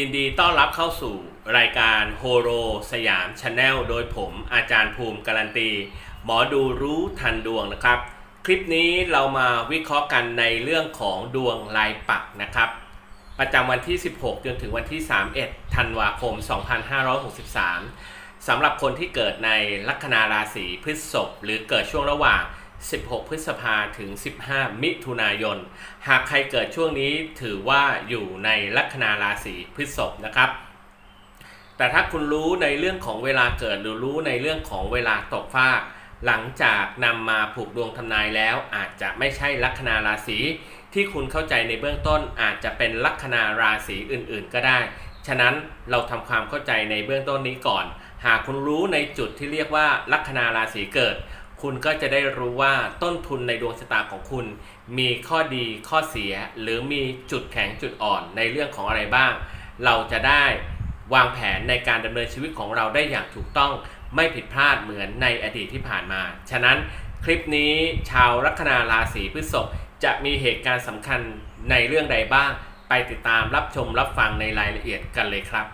ยินดีต้อนรับเข้าสู่รายการโฮโรสยามชาแนลโดยผมอาจารย์ภูมิการันตี หมอดูรู้ทันดวงนะครับ คลิปนี้เรามาวิเคราะห์กันในเรื่องของดวงลายปักนะครับ ประจำวันที่ 16 จนถึงวันที่ 31 ธันวาคม 2563สำหรับคนที่เกิดในลัคนาราศีพฤษภหรือเกิดช่วงระหว่าง 16 พฤษภาถึง 15 มิถุนายน หากใครเกิดช่วงนี้ถือว่าอยู่ในลัคนาราศีพฤษภนะครับ แต่ถ้าคุณรู้ในเรื่องของเวลาเกิดหรือรู้ในเรื่องของเวลาตกฟาก หลังจากนำมาผูกดวงทำนายแล้วอาจจะไม่ใช่ลัคนาราศีที่คุณเข้าใจในเบื้องต้นอาจจะเป็นลัคนาราศีอื่นๆ ก็ได้ ฉะนั้นเราทำความเข้าใจในเบื้องต้นนี้ก่อน หากคุณรู้ในจุดที่เรียกว่าลัคนาราศีเกิด คุณก็จะได้รู้ว่าต้นทุนในดวงชะตาของคุณ มีข้อดีข้อเสีย หรือมีจุดแข็งจุดอ่อนในเรื่องของอะไรบ้าง เราจะได้วางแผนในการดำเนินชีวิตของเราได้อย่างถูกต้องไม่ผิดพลาดเหมือนในอดีตที่ผ่านมา ฉะนั้นคลิปนี้ชาวลัคนาราศีพฤษภจะมีเหตุการณ์สำคัญในเรื่องใดบ้าง ไปติดตามรับชมรับฟังในรายละเอียดกันเลยครับ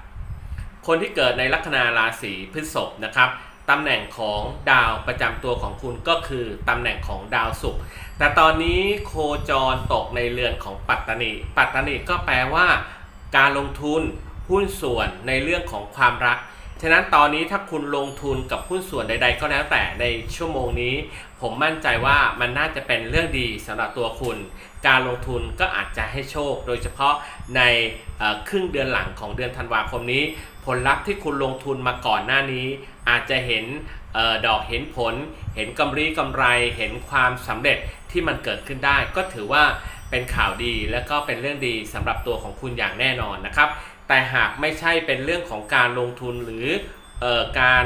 คนที่เกิดในลัคนาราศีพฤษภนะครับ ตำแหน่งของดาวประจำตัวของคุณก็คือตำแหน่งของดาวศุกร์แต่ตอนนี้โคจรตกในเรือนของปัตตานี ปัตตานีก็แปลว่า การลงทุนหุ้นส่วนในเรื่องของความรัก ฉะนั้นตอนนี้ถ้าคุณลงทุนกับหุ้นส่วนใด ๆ ก็แล้วแต่ในชั่วโมงนี้ ผมมั่นใจว่ามันน่าจะเป็นเรื่องดีสำหรับตัวคุณ การลงทุนก็อาจจะให้โชค โดยเฉพาะในครึ่งเดือนหลังของเดือนธันวาคมนี้ ผลลัพธ์ที่คุณลงทุนมาก่อนหน้านี้ อาจจะเห็นออดอกเห็นผล เห็นกำไรกำไร เห็นความสำเร็จที่มันเกิดขึ้นได้ ก็ถือว่าเป็นข่าวดีและก็เป็นเรื่องดีสำหรับตัวของคุณอย่างแน่นอนนะครับ แต่หากไม่ใช่เป็นเรื่องของการลงทุนหรือออการ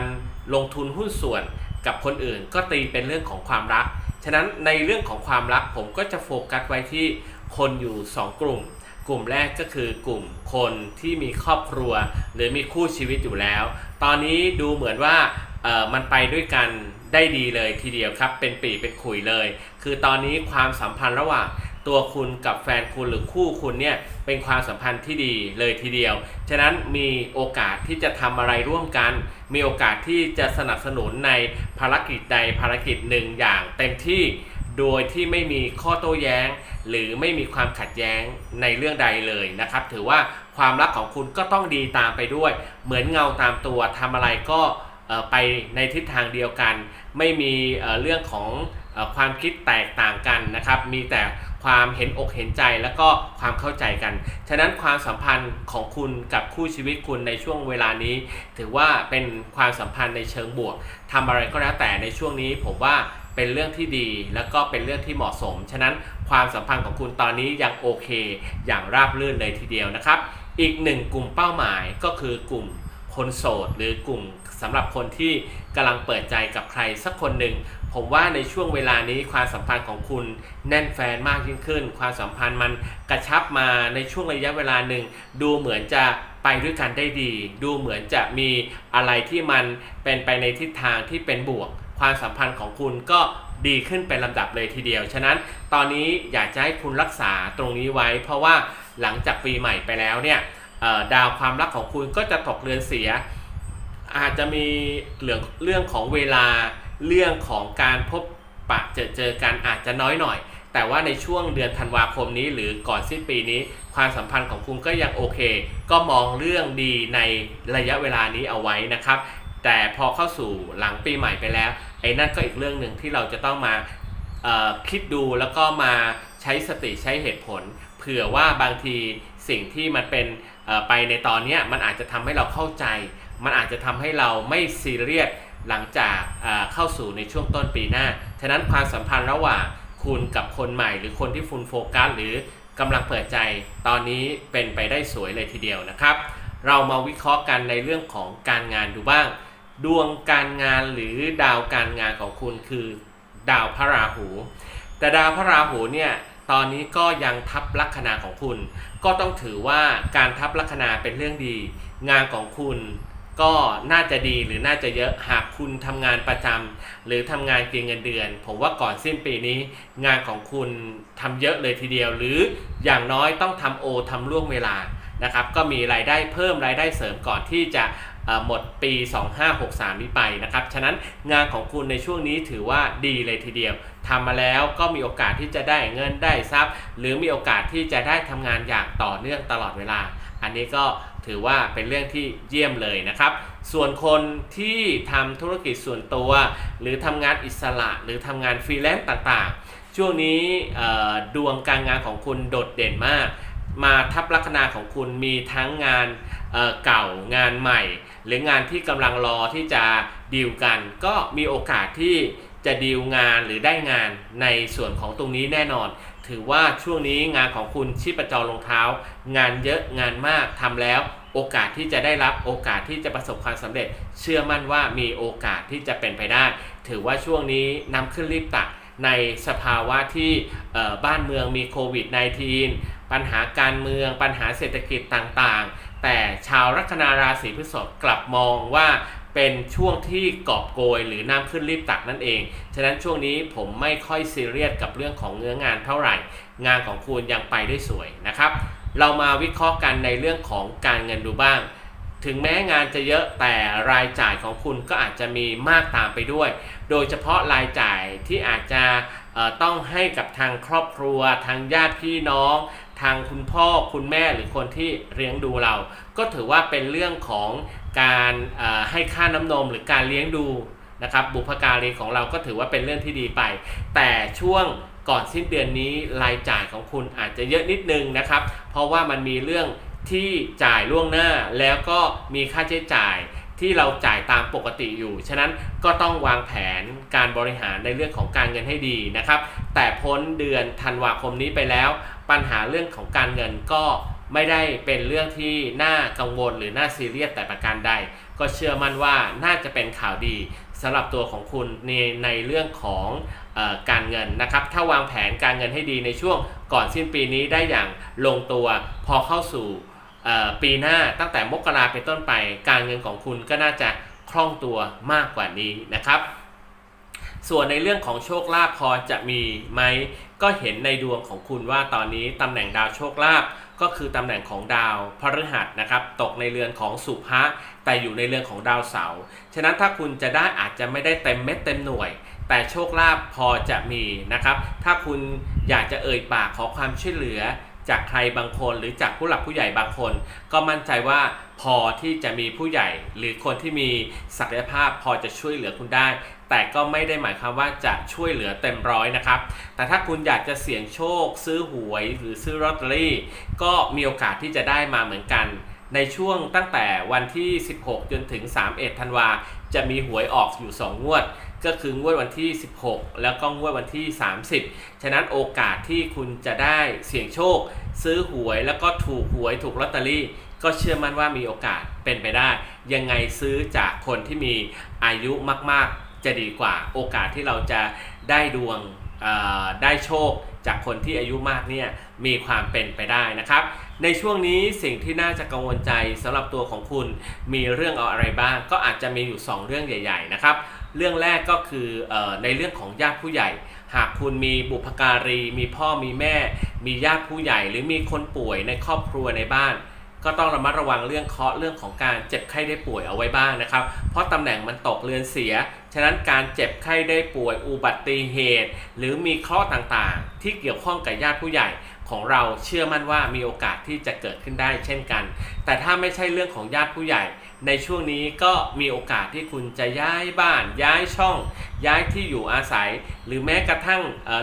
ลงทุนหุ้นส่วนกับคนอื่น ก็ตีเป็นเรื่องของความรัก ฉะนั้นในเรื่องของความรักผมก็จะโฟกัสไว้ที่ คนอยู่ 2 กลุ่ม กลุ่มแรกก็คือกลุ่มคนที่มีครอบครัว หรือมีคู่ชีวิตอยู่แล้ว ตอนนี้ดูเหมือนว่ามันไปด้วยกันได้ดีเลยทีเดียวครับ เป็นปีเป็นขุยเลย คือตอนนี้ความสัมพันธ์ระหว่างตัวคุณกับแฟนคุณหรือคู่คุณเนี่ยเป็นความสัมพันธ์ที่ดีเลยทีเดียว ฉะนั้นมีโอกาสที่จะทำอะไรร่วมกัน มีโอกาสที่จะสนับสนุนในภารกิจใดภารกิจหนึ่งอย่างเต็มที่ โดยที่ไม่มีข้อโต้แย้ง หรือไม่มีความขัดแย้งในเรื่องใดเลยนะครับ ถือว่าความรักของคุณก็ต้องดีตามไปด้วย เหมือนเงาตามตัวทำอะไรก็ไปในทิศทางเดียวกัน ไม่มีเรื่องของอความคิดแตกต่างกันนะครับ มีแต่ความเห็นอกเห็นใจแล้วก็ความเข้าใจกัน ฉะนั้นความสัมพันธ์ของคุณกับคู่ชีวิตคุณในช่วงเวลานี้ ถือว่าเป็นความสัมพันธ์ในเชิงบวกทำอะไรก็แล้วแต่ในช่วงนี้ผมว่า เป็นเรื่องที่ดีแล้วก็เป็นเรื่องที่เหมาะสม ฉะนั้นความสัมพันธ์ของคุณตอนนี้ยังโอเค อย่างราบรื่นเลยทีเดียวนะครับ อีกหนึ่งกลุ่มเป้าหมายก็คือกลุ่มคนโสด หรือกลุ่มสำหรับคนที่กำลังเปิดใจกับใครสักคนหนึ่งผมว่าในช่วงเวลานี้ความสัมพันธ์ของคุณแน่นแฟนมากยิ่งขึ้น ความสัมพันธ์มันกระชับมาในช่วงระยะเวลาหนึ่ง ดูเหมือนจะไปด้วยกันได้ดี ดูเหมือนจะมีอะไรที่มันเป็นไปในทิศทางที่เป็นบวก ความสัมพันธ์ของคุณก็ดีขึ้นเป็นลำดับเลยทีเดียว ฉะนั้นตอนนี้อยากจะให้คุณรักษาตรงนี้ไว้ เพราะว่าหลังจากปีใหม่ไปแล้วเนี่ยดาวความรักของคุณก็จะตกเรือนเสีย อาจจะมีเรื่องเรื่องของเวลาเรื่องของการพบปะเจอเจอกันอาจจะน้อยหน่อย แต่ว่าในช่วงเดือนธันวาคมนี้หรือก่อนสิ้นปีนี้ ความสัมพันธ์ของคุณก็ยังโอเค ก็มองเรื่องดีในระยะเวลานี้เอาไว้นะครับ แต่พอเข้าสู่หลังปีใหม่ไปแล้ว ไอ้นั่นก็อีกเรื่องหนึ่งที่เราจะต้องมาคิดดูแล้วก็มาใช้สติใช้เหตุผล เผื่อว่าบางทีสิ่งที่มันเป็นไปในตอนนี้มันอาจจะทำให้เราเข้าใจ มันอาจจะทำให้เราไม่ซีเรียสหลังจากเอ่อเข้าสู่ในช่วงต้นปีหน้า ฉะนั้นความสัมพันธ์ระหว่างคุณกับคนใหม่ หรือคนที่คุณโฟกัสหรือกำลังเปิดใจตอนนี้เป็นไปได้สวยเลยทีเดียวนะครับ เรามาวิเคราะห์กันในเรื่องของการงานดูบ้าง ดวงการงานหรือดาวการงานของคุณคือ ดาวพระราหู แต่ดาวพระราหูเนี่ยตอนนี้ก็ยังทับลัคนาของคุณ ก็ต้องถือว่าการทับลัคนาเป็นเรื่องดี งานของคุณก็น่าจะดีหรือน่าจะเยอะหากคุณทำงานประจำหรือทำงานเกินเงินเดือน ผมว่าก่อนสิ้นปีนี้ งานของคุณทำเยอะเลยทีเดียว หรืออย่างน้อยต้องทำโอทำล่วงเวลานะครับก็มีรายได้เพิ่มรายได้เสริมก่อนที่จะ หมดปี 2563 นี้ไปนะครับ ฉะนั้นงานของคุณในช่วงนี้ถือว่าดีเลยทีเดียวทำมาแล้วก็มีโอกาสที่จะได้เงินได้ทรัพย์ หรือมีโอกาสที่จะได้ทำงานอย่างต่อเนื่องตลอดเวลา อันนี้ก็ถือว่าเป็นเรื่องที่เยี่ยมเลยนะครับ ส่วนคนที่ทำธุรกิจส่วนตัว หรือทำงานอิสระหรือทำงานฟรีแลนซ์ต่างๆ ช่วงนี้ดวงการงานของคุณโดดเด่นมาก มาทับลัคนาของคุณมีทั้งงานเเก่างานใหม่ หรืองานที่กำลังรอที่จะดีลกัน ก็มีโอกาสที่จะดีลงานหรือได้งานในส่วนของตรงนี้แน่นอน ถือว่าช่วงนี้งานของคุณชีพจรรองเท้า งานเยอะงานมากทำแล้วโอกาสที่จะได้รับโอกาสที่จะประสบความสำเร็จ เชื่อมั่นว่ามีโอกาสที่จะเป็นไปได้ ถือว่าช่วงนี้นำขึ้นรีบตักในสภาวะที่บ้านเมืองมีโควิด -19 ปัญหาการเมือง ปัญหาเศรษฐกิจต่างๆ แต่ชาวลัคนาราศีพฤษภกลับมองว่าเป็นช่วงที่กอบโกยหรือน้ำขึ้นรีบตักนั่นเอง ฉะนั้นช่วงนี้ผมไม่ค่อยซีเรียสกับเรื่องของเนื้องานเท่าไหร่ งานของคุณยังไปได้สวยนะครับ เรามาวิเคราะห์กันในเรื่องของการเงินดูบ้าง ถึงแม้งานจะเยอะแต่รายจ่ายของคุณก็อาจจะมีมากตามไปด้วย โดยเฉพาะรายจ่ายที่อาจจะต้องให้กับทางครอบครัว ทางญาติพี่น้อง ทางคุณพ่อคุณแม่หรือคนที่เลี้ยงดูเรา ก็ถือว่าเป็นเรื่องของการให้ค่าน้ำนมหรือการเลี้ยงดูนะครับบุพการีของเราก็ถือว่าเป็นเรื่องที่ดีไป แต่ช่วงก่อนสิ้นเดือนนี้รายจ่ายของคุณอาจจะเยอะนิดนึงนะครับ เพราะว่ามันมีเรื่องที่จ่ายล่วงหน้าแล้วก็มีค่าใช้จ่าย ที่เราจ่ายตามปกติอยู่ ฉะนั้นก็ต้องวางแผนการบริหารในเรื่องของการเงินให้ดีนะครับ แต่พ้นเดือนธันวาคมนี้ไปแล้ว ปัญหาเรื่องของการเงินก็ไม่ได้เป็นเรื่องที่น่ากังวลหรือน่าซีเรียสแต่ประการใด ก็เชื่อมั่นว่าน่าจะเป็นข่าวดีสำหรับตัวของคุณในในเรื่องของออการเงินนะครับ ถ้าวางแผนการเงินให้ดีในช่วงก่อนสิ้นปีนี้ได้อย่างลงตัวพอเข้าสู่ ปีหน้าตั้งแต่มกราเป็นต้นไป การเงินของคุณก็น่าจะคล่องตัวมากกว่านี้นะครับ ส่วนในเรื่องของโชคลาภพอจะมีไหมก็เห็นในดวงของคุณว่าตอนนี้ตำแหน่งดาวโชคลาภก็คือตำแหน่งของดาวพฤหัสนะครับตกในเรือนของสุภะแต่อยู่ในเรือนของดาวเสาร์ฉะนั้นถ้าคุณจะได้อาจจะไม่ได้เต็มเม็ดเต็มหน่วย แต่โชคลาภพอจะมีนะครับ ถ้าคุณอยากจะเอ่ยปากขอความช่วยเหลือ จากใครบางคนหรือจากผู้หลักผู้ใหญ่บางคน ก็มั่นใจว่าพอที่จะมีผู้ใหญ่ หรือคนที่มีศักยภาพพอจะช่วยเหลือคุณได้ แต่ก็ไม่ได้หมายความว่าจะช่วยเหลือเต็มร้อยนะครับ แต่ถ้าคุณอยากจะเสี่ยงโชค ซื้อหวยหรือซื้อลอตเตอรี่ ก็มีโอกาสที่จะได้มาเหมือนกัน ในช่วงตั้งแต่วันที่ 16 จนถึง 31 ธันวาจะมีหวยออกอยู่ 2 งวด ก็คืองวดวันที่ 16 แล้วก็งวดวันที่ 30 ฉะนั้นโอกาสที่คุณจะได้เสี่ยงโชค ซื้อหวยแล้วก็ถูกหวยถูกลอตเตอรี่ ก็เชื่อมั่นว่ามีโอกาสเป็นไปได้ ยังไงซื้อจากคนที่มีอายุมากๆ จะดีกว่า โอกาสที่เราจะได้ดวงได้โชคจากคนที่อายุมากเนี่ยมีความเป็นไปได้นะครับ ในช่วงนี้สิ่งที่น่าจะกังวลใจสำหรับตัวของคุณมีเรื่องเอาอะไรบ้าง ก็อาจจะมีอยู่ 2 เรื่องใหญ่ ๆ นะครับ เรื่องแรกก็คืออในเรื่องของญาติผู้ใหญ่ หากคุณมีบุพการี มีพ่อมีแม่ มีญาติผู้ใหญ่ หรือมีคนป่วยในครอบครัวในบ้าน ก็ต้องระมัดระวังเรื่องเคาะเรื่องของการเจ็บไข้ได้ป่วยเอาไว้บ้างนะครับ เพราะตำแหน่งมันตกเรือนเสีย ฉะนั้นการเจ็บไข้ได้ป่วยอุบัติเหตุ หรือมีเคราะห์ต่างๆ ที่เกี่ยวข้องกับญาติผู้ใหญ่ของเราเชื่อมั่นว่ามีโอกาสที่จะเกิดขึ้นได้เช่นกัน แต่ถ้าไม่ใช่เรื่องของญาติผู้ใหญ่ ในช่วงนี้ก็มีโอกาสที่คุณจะย้ายบ้าน ย้ายช่อง ย้ายที่อยู่อาศัย หรือแม้กระทั่ง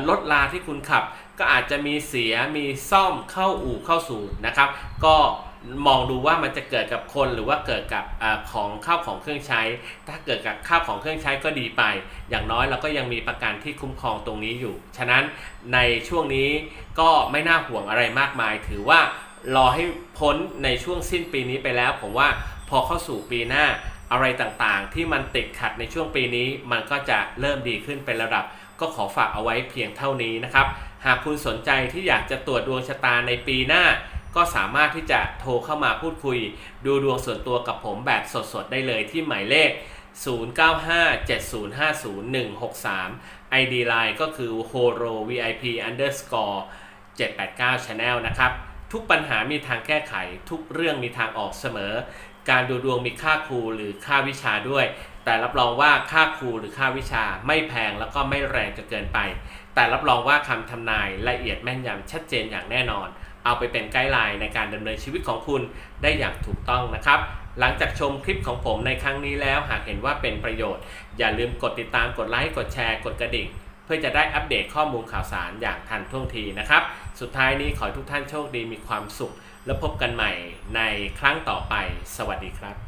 รถลาที่คุณขับ ก็อาจจะมีเสียมีซ่อมเข้าอู่เข้าสู่นะครับ ก็มองดูว่ามันจะเกิดกับคนหรือว่าเกิดกับอของข้าวของเครื่องใช้ ถ้าเกิดกับข้าวของเครื่องใช้ก็ดีไป อย่างน้อยเราก็ยังมีประกันที่คุ้มครองตรงนี้อยู่ ฉะนั้นในช่วงนี้ก็ไม่น่าห่วงอะไรมากมาย ถือว่ารอให้พ้นในช่วงสิ้นปีนี้ไปแล้ว ผมว่า พอเข้าสู่ปีหน้าอะไรต่างๆ ที่มันติดขัดในช่วงปีนี้ มันก็จะเริ่มดีขึ้นเป็นระดับ ก็ขอฝากเอาไว้เพียงเท่านี้นะครับ หากคุณสนใจที่อยากจะตรวจดวงชะตาในปีหน้า ก็สามารถที่จะโทรเข้ามาพูดคุย ดูดวงส่วนตัวกับผมแบบสดๆได้เลยที่หมายเลข 0957050163 ID Line ก็คือ horo vip underscore 789 channel นะครับ ทุกปัญหามีทางแก้ไข ทุกเรื่องมีทางออกเสมอ การดูดวงมีค่าครูหรือค่าวิชาด้วย แต่รับรองว่าค่าครูหรือค่าวิชาไม่แพงแล้วก็ไม่แรงจนเกินไป แต่รับรองว่าคำทำนายละเอียดแม่นยำชัดเจนอย่างแน่นอน เอาไปเป็นไกด์ไลน์ในการดำเนินชีวิตของคุณได้อย่างถูกต้องนะครับหลังจากชมคลิปของผมในครั้งนี้แล้วหากเห็นว่าเป็นประโยชน์ อย่าลืมกดติดตามกดไลค์กดแชร์กดกระดิ่ง เพื่อจะได้อัปเดตข้อมูลข่าวสารอย่างทันท่วงทีนะครับ สุดท้ายนี้ขอทุกท่านโชคดีมีความสุข แล้วพบกันใหม่ในครั้งต่อไป สวัสดีครับ